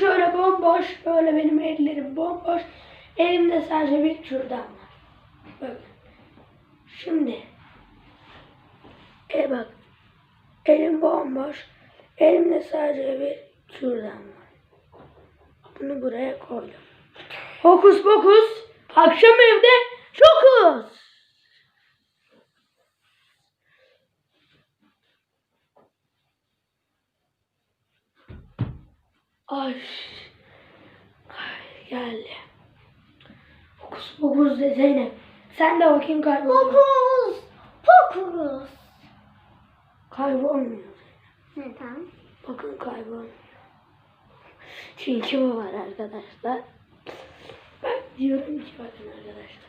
şöyle bomboş. Böyle benim ellerim bomboş. Elimde sadece bir kürdan var. Bakın. Şimdi. E bak. Elim bomboş. Elimde sadece bir kürdan var. Bunu buraya koydum. Hokus pokus. Akşam evde çokus. Ay. Ay geldi. Hokus pokus de Zeynep. Sen de bakayım kaybolmuyor. Fokus. Fokus. Kaybolmuyor. Neden? Bakın kaybolmuyor. Çünkü bu var arkadaşlar. Ben diyorum ki bakın arkadaşlar.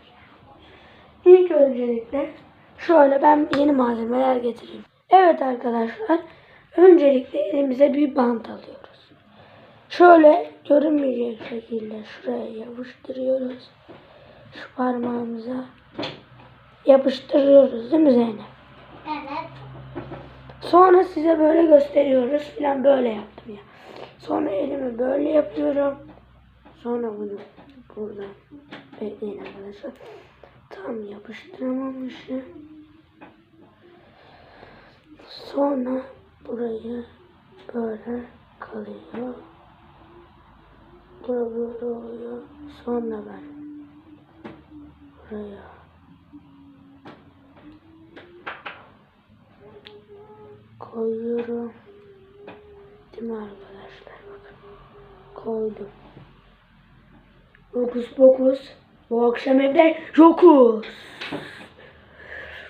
İlk öncelikle şöyle ben yeni malzemeler getireyim. Evet arkadaşlar. Öncelikle elimize bir bant alıyoruz. Şöyle görünmeyecek şekilde şuraya yapıştırıyoruz. Şu parmağımıza yapıştırıyoruz değil mi Zeynep? Evet. Sonra size böyle gösteriyoruz filan böyle yaptım ya. Sonra elimi böyle yapıyorum. Sonra bunu buradan bekleyin arkadaşlar. Tam yapıştıramamışım. Sonra burayı böyle kalıyor. Bura böyle oluyor. Sonra ben buraya koyuyorum. Değil mi arkadaşlar? Bakın. Koydum. Hokus pokus. Bu akşam evde yokuz.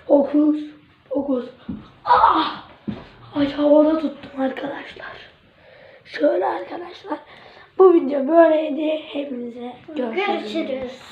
Hokus pokus. Ah! Ay havada tuttum arkadaşlar. Şöyle arkadaşlar. Bu video böyleydi. Hepinize görüşürüz. Görüşürüz.